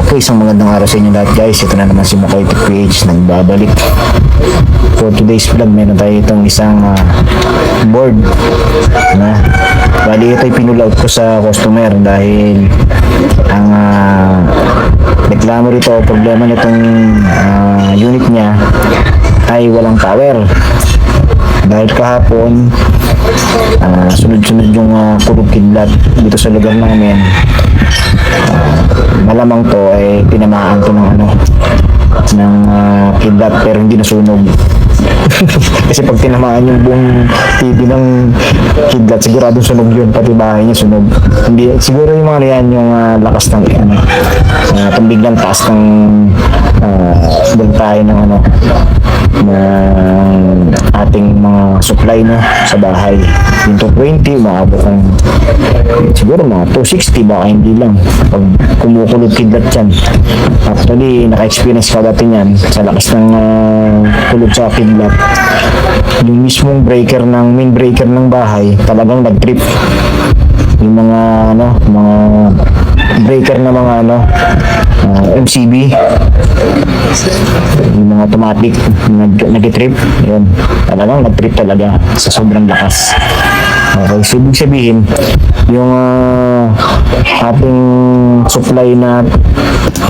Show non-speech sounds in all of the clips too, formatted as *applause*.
Okay, isang magandang araw sa inyo lahat guys. Ito na naman si Makoy PH na babalik. For today's vlog, meron tayo itong isang ah, board. Na, bali ito ay pinulout ko sa customer dahil ang ah, reklamo rito, problema nitong ah, unit niya ay walang power. Dahil kahapon, ah, sunod-sunod yung uh, kulog kidlat dito sa lugar namin malamang to ay tinamaan to ng ano ng uh, kidlat pero hindi nasunog kasi pag tinamaan yung buong TV ng kidlat siguradong sunog yun pati bahay niya sunog. Hindi, siguro yung mga yan yung ah, lakas ng ano uh, itong biglang taas ng uh, tayo ng ano ng ating mga supply no sa bahay. Yung 220 maabot ng siguro mga 260 baka hindi lang. Pag kumukulog kidlat yan actually naka-experience ka dati yan sa lakas ng uh, kulog sa kidlat yung mismong breaker ng main breaker ng bahay talagang nag-trip. Yung mga ano mga breaker na mga ano uh, MCB yung mga automatic nag nag-trip. Yun talagang nag-trip talaga sa sobrang lakas. Okay so ibig sabihin yung ah, ating supply na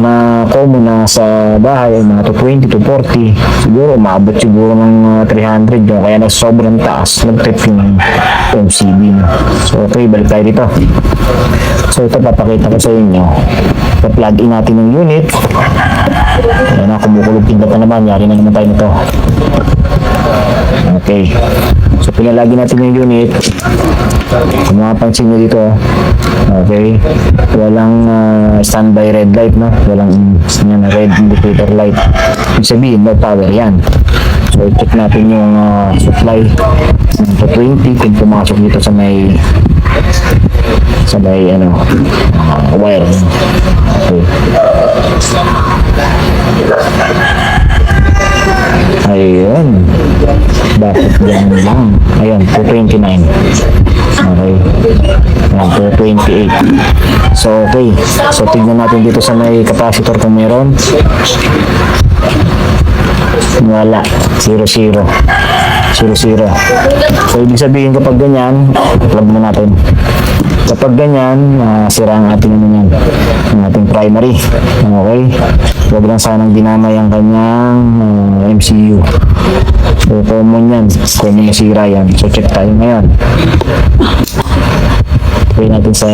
na common na sa bahay ay mga 220 to 40 siguro maabot siguro ng ah, 300 yung kaya na sobrang taas nag-trip yung no? so okay balik tayo dito so ito papakita ko sa inyo pa-plug in natin yung unit Ayan na, kumukulog pindot na naman. Yari na naman tayo nito. Okay. So, pinalagi natin yung unit. Kung mapapansin nyo dito, okay, walang ah, standby red light, no? Walang yan, red indicator light. Ibig sabihin, no power yan. So, check natin yung ah, supply ng 220 kung pumasok dito sa may sa may ano ah, wire okay Ayun. Bakit yan lang? Ayun, 229. Okay. Ayan, 228. So, okay. So, tignan natin dito sa may capacitor kung meron. Wala. 0, 0. 0, 0. So, ibig sabihin kapag ganyan, plug na natin. Kapag ganyan, ah, sira ang ating ano yan, ang ating primary. Okay? Huwag lang sanang dinamay ang kanyang ah, MCU. So, common yan. Common masira yan. So, check tayo ngayon. Try natin sa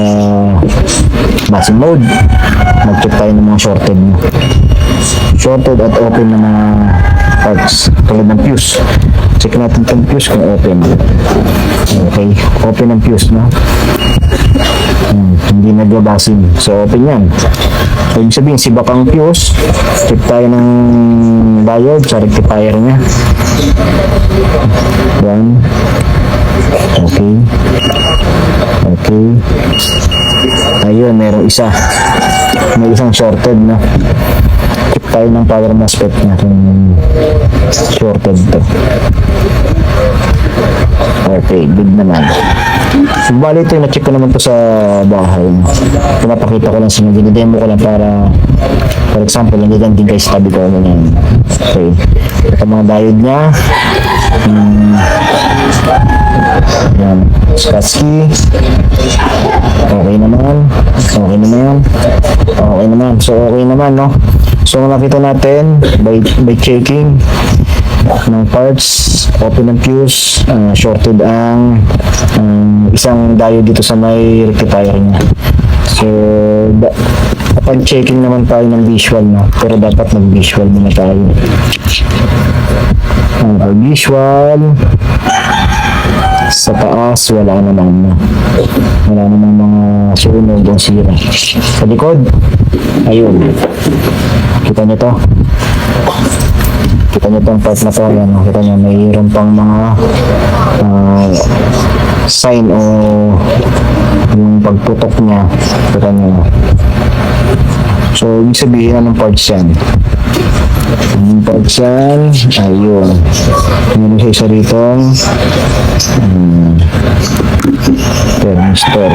base mode. Mag-check tayo ng mga shorted. Shorted at open na mga parts. Tulad ng fuse. Check natin itong fuse kung open. Okay. Open ang fuse, no? Hmm, hindi nagbabasin. So, open yan. So, sabihin, si bakang fuse, check tayo ng diode sa rectifier niya. One. Okay. Okay. Ayun, merong isa. May isang shorted, no? Tayo ng power MOSFET kung shorted to. Okay, good naman. Bali ito, na-check ko naman to sa bahay. Pinapakita ko lang sa inyo, demo ko lang para for example, nandiyan din guys tabi ko ano yan. Okay. Ito mga diode niya. Hmm. Yan. Skatsky. Okay naman. Okay naman. Okay naman. So, okay naman, no? So, nakita natin by, by checking ng parts, open ang fuse, ah, shorted ang ang isang diode dito sa may rectifier niya. So, da, upon checking naman tayo ng visual, no? Pero dapat mag-visual muna tayo. Okay, visual. Sa taas, wala namang, wala namang mga sunog o sira. Sa likod, ayun. Kita niyo to? Kita niyo tong part na to, yan, kita niyo, mayroon pang mga ah, sign o yung pagputok niya. Kita niyo. So, ibig sabihin, anong parts yan? Parts yan, ayun. Meron siya isa rito. Hmm, thermistor.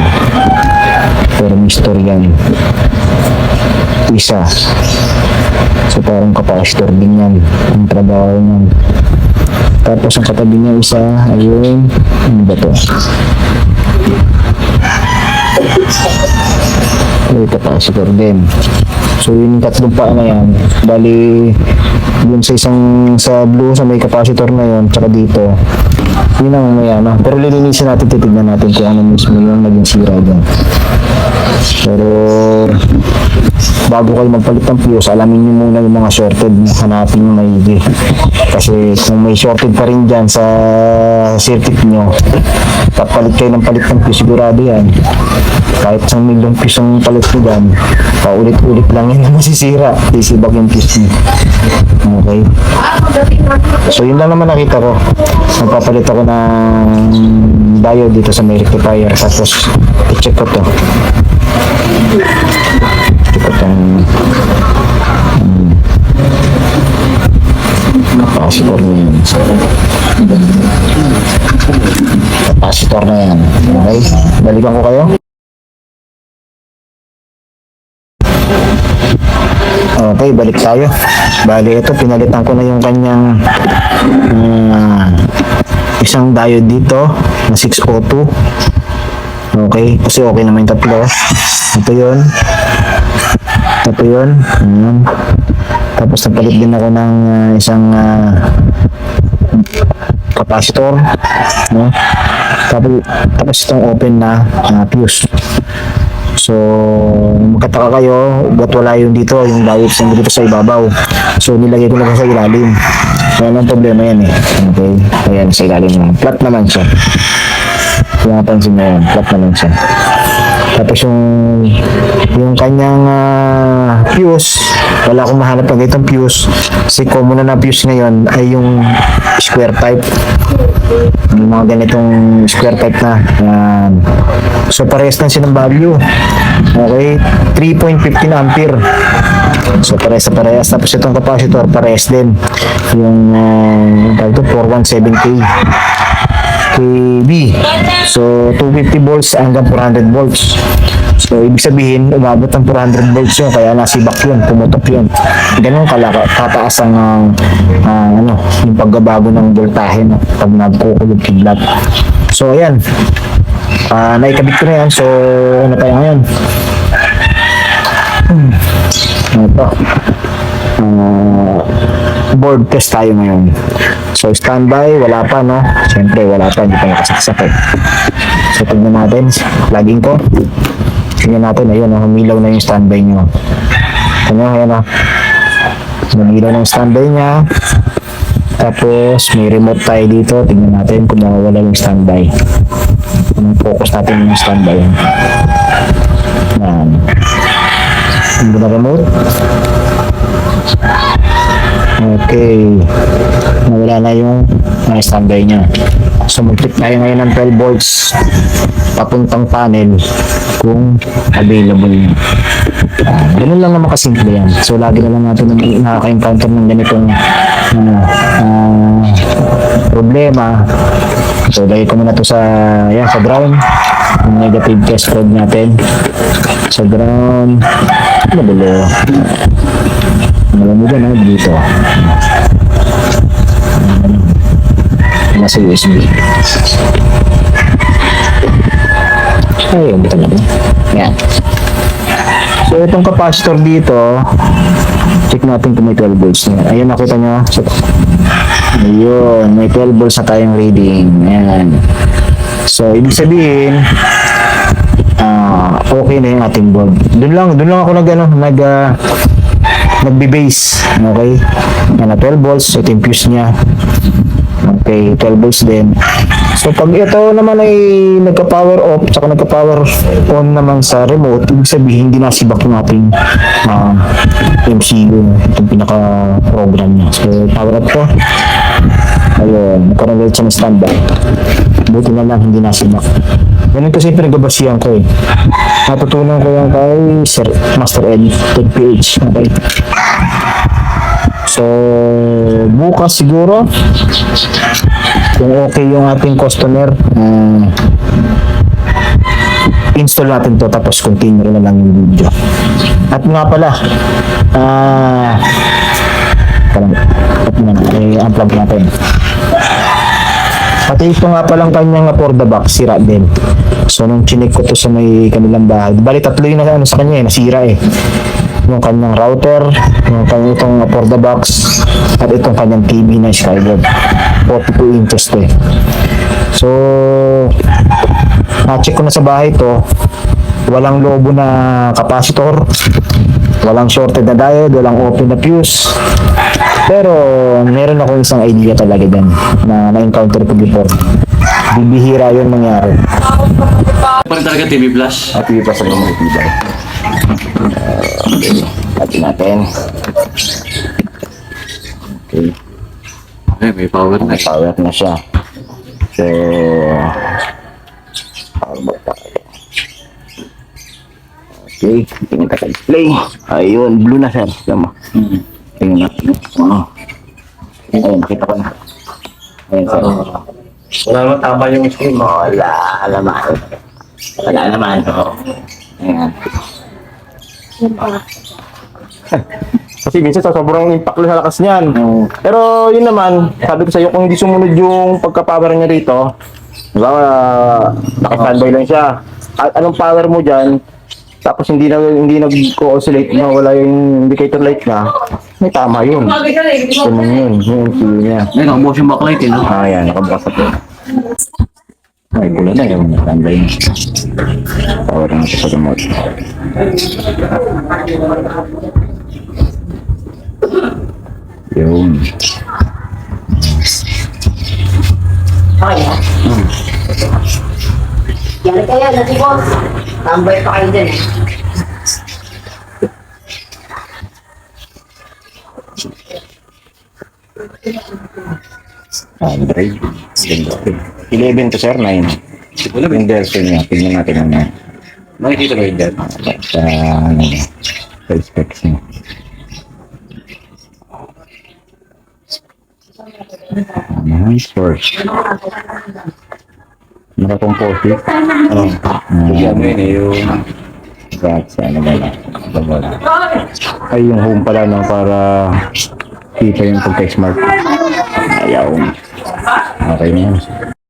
thermistor yan. Isa. So parang capacitor din yan. Ang trabaho niyan. Tapos ang katabi niya isa, ayun, ano ba to? May capacitor din. So yung tatlong paa na yan, bali dun sa isang sa blue sa may capacitor na yun, tsaka dito, yun ang may ano. Pero lilinisin natin, titignan natin kung ano mismo yung naging sira dyan. Pero bago kayo magpalit ng fuse, alamin nyo muna yung mga shorted, hanapin nyo maigi. Kasi kung may shorted pa rin dyan sa circuit nyo, papalit kayo ng palit ng fuse, sigurado yan. Kahit isang milyong ang palit nyo dyan, paulit-ulit lang yan na masisira. Sisibag yung nyo. Okay? So yun lang naman nakita ko. Magpapalit ako ng diode dito sa may rectifier. Tapos i-check ko to. Check ko tong um, capacitor na yan. Capacitor na yan. Okay? Balikan ko kayo. Okay, balik tayo. Bali, ito, pinalitan ko na yung kanyang ah, isang diode dito na 602. Okay, kasi okay naman yung tatlo. Ito yun. Ito yun. Ayan. Tapos napalit din ako ng ah, isang ah, capacitor. No? Tapos, tapos itong open na ah, fuse. So, magkataka kayo, ba't wala yung dito, yung diodes na dito sa ibabaw. So, nilagay ko lang sa ilalim. Kaya ang problema yan eh. Okay? Ayan, sa ilalim na. Flat naman siya. Kung napansin nyo yan, flat naman siya. Tapos yung yung kanyang ah, fuse, wala akong mahanap ng itong fuse. Kasi common na fuse ngayon ay yung square type. Yung mga ganitong square type na. Yan. So parehas lang siya ng value. Okay? 3.15 ampere. So parehas na parehas. Tapos itong capacitor parehas din. Yung uh, ito 417K. KB. So, 250 volts hanggang 400 volts. So, ibig sabihin, umabot ng 400 volts yun, kaya nasibak yun, pumutok yun. Ganun kalaka, kataas ang, ah, ah, ano, yung pagbabago ng voltahe, no, pag nagkukulog kidlat. So, ayan. Ah, naikabit ko na yan. So, ano tayo ngayon? Hmm. Ito. Ah, board test tayo ngayon. So, standby, wala pa, no? Siyempre, wala pa, hindi pa nakasaksak eh. So, tignan natin, laging ko. Tignan natin, ayun, oh, humilaw na yung standby nyo. Ano, ayan, oh. Humilaw yung standby niya. Tapos, may remote tayo dito. Tignan natin kung mawawala yung standby. Anong focus natin yung standby. Yan. Hindi na remote. Okay. Nawala na yung uh, standby niya. So mag-click tayo ngayon ng 12 volts papuntang panel kung available. Uh, ganun lang naman kasimple yan. So lagi na lang natin nakaka-encounter ng ganitong ano, ah, problema. So lagay ko muna to sa yan, sa ground. Yung negative test code natin. Sa ground. Ano ha? Dito. Nasa USB. Ayun, talaga. Yan. So, itong capacitor dito, check natin kung may 12 volts na. Ayun, nakita nyo. So, ayun, may 12 volts na tayong reading. Ayan. So, ibig sabihin, ah okay na yung ating board. Doon lang, doon lang ako nag, ano, nag, ah, nagbe-base. Okay? Yan na 12 volts. Ito yung fuse niya. Okay, 12 volts din. So, pag ito naman ay nagka-power off, tsaka nagka-power on naman sa remote, ibig sabihin, hindi nasibak yung ating ah, MCU, itong pinaka-program niya. So, power off ko. Ayun, nagkaroon ulit siya ng standby. Buti na lang, hindi nasibak. Ganun kasi pinagbabasihan ko eh. Natutunan ko yan kay Sir Master Ed, Tech PH. Okay. So, bukas siguro, kung okay yung ating customer, uh, install natin to tapos continue na lang yung video. At nga pala, ah, parang, at nga, i-unplug natin. Pati ito nga palang kanyang for the box, sira din. So, nung chinik ko to sa may kanilang bahay, bali tatlo yung ano, sa kanya eh, nasira eh. Yung kanyang router, yung kanyang itong for the box, at itong kanyang TV na Skyboard. 42 inches to eh. So, na-check ko na sa bahay to, walang lobo na capacitor, walang shorted na diode, walang open na fuse. Pero meron ako isang idea talaga dyan na na-encounter ko before. Bibihira yun mangyari. Pa rin talaga TV Plus. At yung pa sa mga tibay. Okay. Atin natin. Okay. Eh, may power na. May power na siya. So, power tayo? Okay, tingin ka sa display. Ayun, blue na sir. Tama. Hmm. Tingin na. Oh. Ayun, nakita ko na. Ayun sir. Wala naman tama yung screen. Wala naman. Wala naman. Ayan. *laughs* Kasi minsan sa sobrang impact lang sa lakas niyan. Oo. Pero yun naman, sabi ko sa iyo kung hindi sumunod yung pagka-power niya rito, diba, uh, naka-standby lang siya. At anong power mo diyan? Tapos hindi na hindi nag-oscillate na wala yung indicator light na. May tama yun. Ganun yun. Yun yung feel niya. May naka-motion backlight eh, no? Ah, yan. Nakabukas na Ay, pula na yung standby na. Power na ito sa remote. Yun. Yan kaya, nasi boss. Tambay pa kayo dyan eh. Android. Ganda. 11 to sir, 9. Yung version niya. Tingnan natin ano. Makikita ba yun dyan? Sa ano niya. Sa specs niya. Nice work. Naka-composite. Oo. Ano yun eh, yung... That's ano ba na? Ay, yung home pala no, para kita yung pagka-smart. Ayaw. Okay na yan.